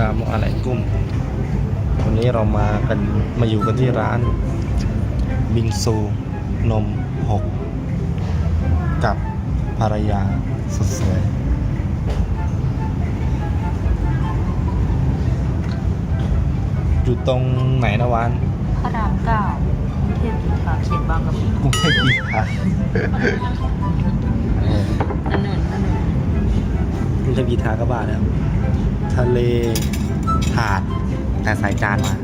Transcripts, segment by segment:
น้ำอะไรกุ้มวันนี้เรามากันมาอยู่กันที่ร้าน บิงซูนมหกกับภรรยาสุดสวยอยู่ตรงไหนนะวานพระรามเก้ากรุงเทพกีฬาเขตบางกะปิกรุงเทพกีฬาเออนั่นนนนั่นนนกรุงเทพกีฬาก็บ้าแล้ว ทะเลหาด แต่สายจานมา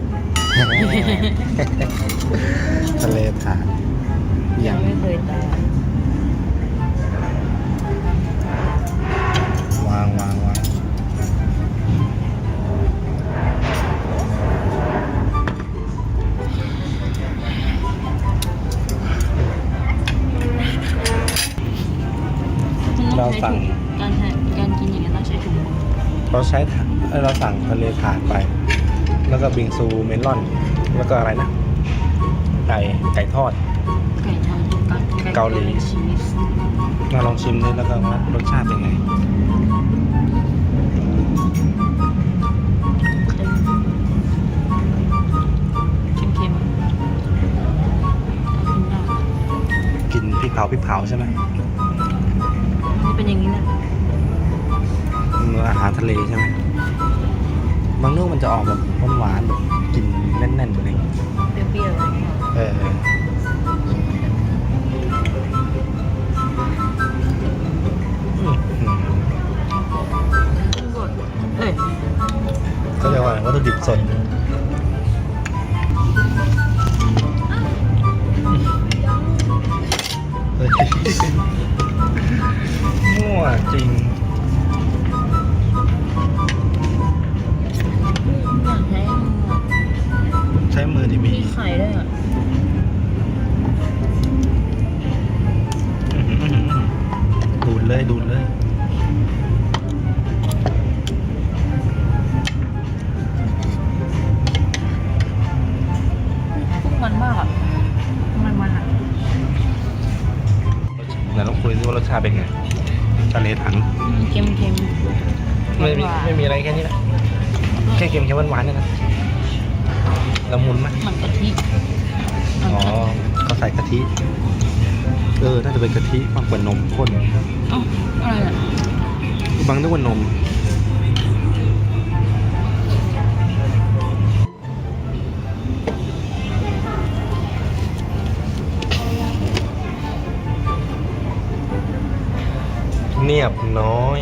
ทะเลหาดอยัย่างงไม่เคยตายวางวางวางเราสั่งการทานการกินอย่างนี้ เราใช้ถเอ้ยเราสั่งทะเลถาดไป แล้วก็บิงซูเมลอน แล้วก็อะไรนะ ไก่ไก่ทอด ไก่ทอดไก่ไก่เกาหลีชีสมาลองชิมนี่แล้วก็ว่ารสชาติเป็นไงเค็มเค็มๆกินได้กินพริกเผาพริกเผาใช่ไหม ทะเลใช่ไหมบางลูกมันจะออกแบบหวานๆแบบกลินแน่นๆอะไรอย่างเงี้ยเปรี้ยวๆอะไรอย่างเงี้ยเอออืมอืมกุ้งสดเอ้ยเขาเรียกว่าอะไรวัตถุดิบสดเฮ้ยมั่วจริง ส่กะทิ เออ น่าจะเป็นกะทิมากกว่านมข้นเอ้าอะไรอะบางนึกว่านม เนียบน้อย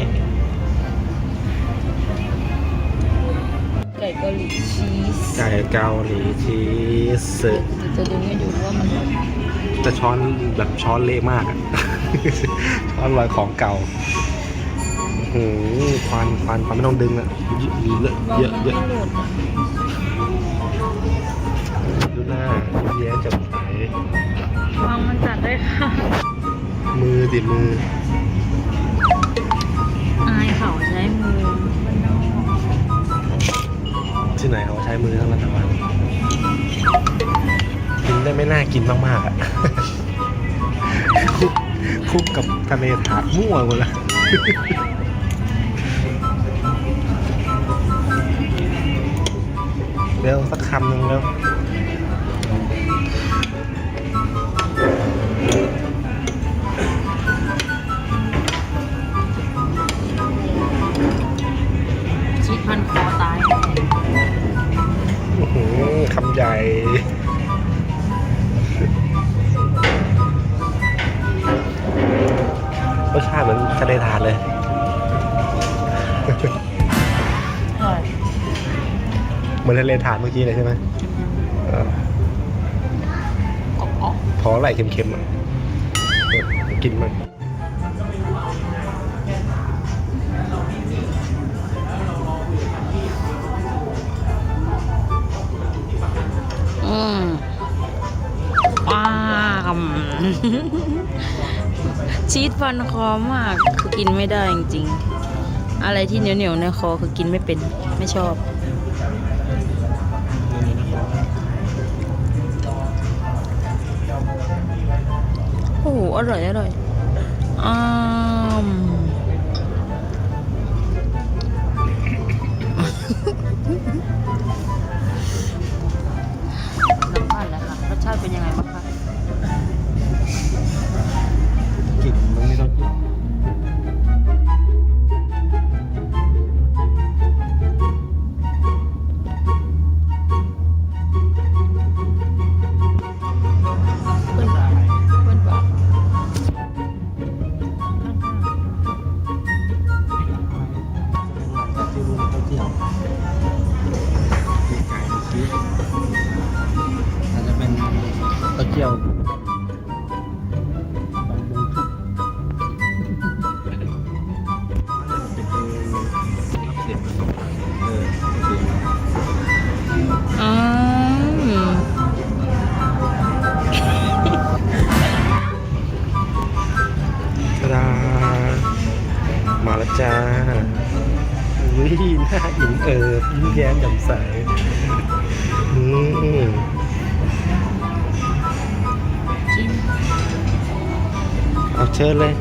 ไก่เกาหลีชีสไก่เกาหลีชีสจะดูให้ดูว่ามันแบบจะช้อนแบบช้อนเละมากอะช้อนลอยของเก่าโอ้โหควันควันควันไม่ต้องดึงอะเยอะเยอะเยอะมันไม่หลุดอะดูหน้ายิ้มแย้มแจ่มใสวางมันจัดด้วยค่ะ มือติดมือ อายเขาใช้มือมันนอก ที่ไหนเขาใช้มือทั้งนั้นแต่ว่ากินได้ไม่น่ากินมากๆอะคุกกับทะเลถาดมั่วหมดละเร็วสักคำหนึ่งแล้ว มือนทะเลถาดเมื่อกี้เลยใช่ไหมเออกรอบพอไหลเค็มๆอะเออกินมันๆอืมว้ามชีสพันคอมากคือกินไม่ได้จริงๆ อะไรที่เหนียวๆในคอคือกินไม่เป็นไม่ชอบ อร่อยอร่อยอ่า หน้าอิ่มเอิบยิ้มแย้มแจ่มใสอืมเอาเชิญเลย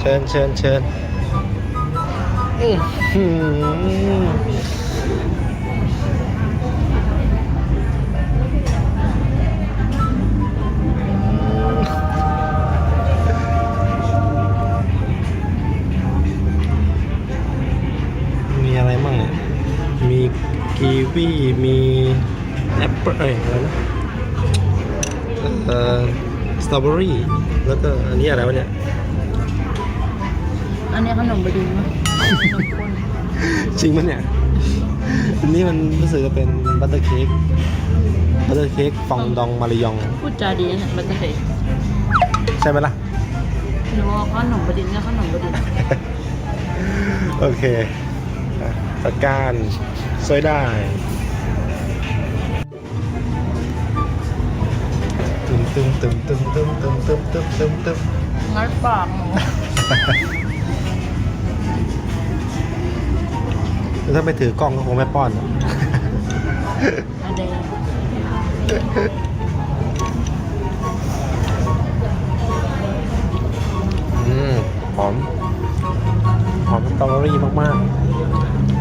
เชิญเชิญเชิญอือหือมี กีวีมีแอปเปิ้ลเอ้ยอะไรนะเอ่อสตรอเบอรี่แล้วก็อันนี้อะไรวะเนี่ยอันนี้ขนมบดินมั้ยขนมข้นจริงปะเนี่ยอันนี้มันรู้สึกจะเป็นบัตเตอร์เค้กบัตเตอร์เค้กฟองดองมาริยอง พูดจาดีนะบัตเตอร์เค้กใช่ไหมล่ะหนูว่าขนมบดินก็ขนมบดินโอเค อะการช่วยได้ตึมตึมตึมตึมตึมตึมตึมตึมตึมตึมงัดปากหนูถ้าไม่ถือกล้องก็คงไม่ป้อนหรอกอะเดงอืมหอม หอมสตรอเบอรี่มาก ๆ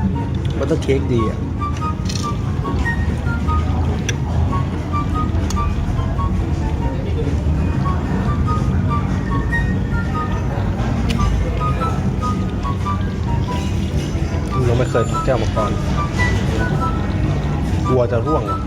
บัตเตอร์เค้กดีอะเราไม่เคยกินแก้วมาก่อนกลัวจะร่วงอะ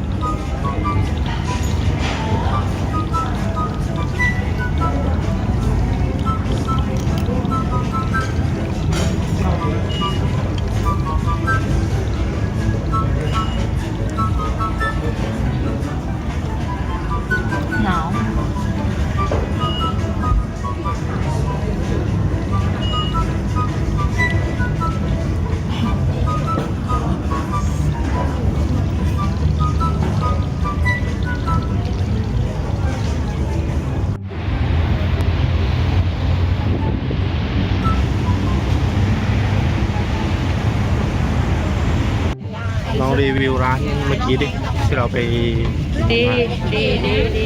ลองรีวิวร้านเมื่อกี้ดิที่เราไปกินดีมาดีดีดี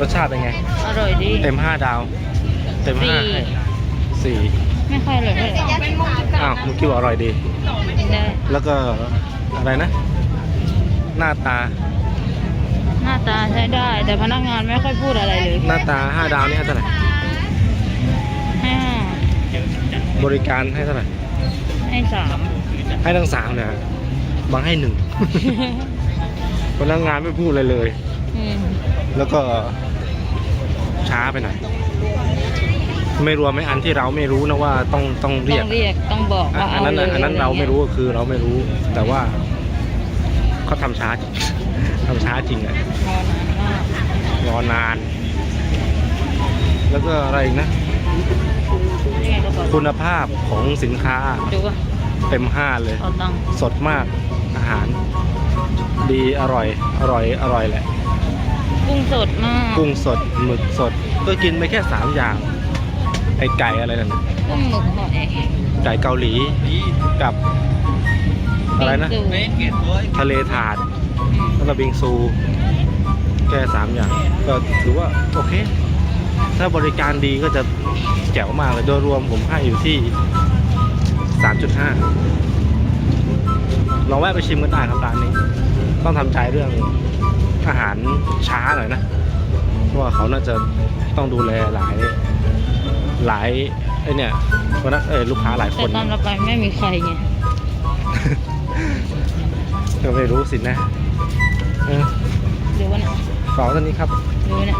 รสชาติเป็นไง อร่อยดี เต็มห้าดาว เต็มห้าสี่ให้สี่ไม่ค่อยเลยเท่าไหร่อ้าวเมื่อกี้ว่าอร่อยดีได้แล้วก็อะไรนะ หน้าตา หน้าตาใช้ได้ แต่พนักงานไม่ค่อยพูดอะไรเลย หน้าตาห้าดาวนี่ให้เท่าไหร่ให้ห้าบริการให้เท่าไหร่ให้สามให้ทั้งสามเนี่ย บางให้หนึ่ง พนักงานไม่พูดเลยเลยอืมแล้วก็ช้าไปหน่อย ไม่รวมไอ้อันที่เราไม่รู้นะว่าต้องต้องเรีต้ยอกงเรียกต้องบอกอะว่าอันเอานั้นเลน่ะยอันนั้นเราไม่รู้ก็คือเราไม่รู้ แต่ว่าเขาทำช้าจริงทำช้าจริงอะรอนานมากรอนานแล้วก็อะไรอีกนะนี่ไงก็บอกคุณภาพของสินค้าดูว่า เต็มห้าเลยเอาตังค์สดมากอาหาร ดีอร่อยอร่อยอร่อยแหละ กุ้งสดมาก กุ้งสดหมึกสดก็กินไปแค่สามอย่าง ไอไก่อะไรนั่นน่ะกุ้งหมึกหอยไก่เกาหลีกับ อะไรนะบิงซูทะเลถาดแล้วก็บิงซู แค่สามอย่าง ก็ถือว่า โอเค ถ้าบริการดีก็จะแจ๋วมากเลยโดยรวมผมให้อยู่ที่ 3.5 ลองแวะไปชิมกันได้ครับร้านนี้ ต้องทำใจเรื่องอาหารช้าหน่อยนะ เพราะว่าเขาน่าจะต้องดูแลหลายหลายไอเนี่ยวันนั้นเออลูกค้าหลายคแต่น ตอนเราไปไม่มีใครไงก็ไม่รู้สินะเออดูว่าเนี่ยฝากไว้เท่านี้ครับดูว่าเนี่ย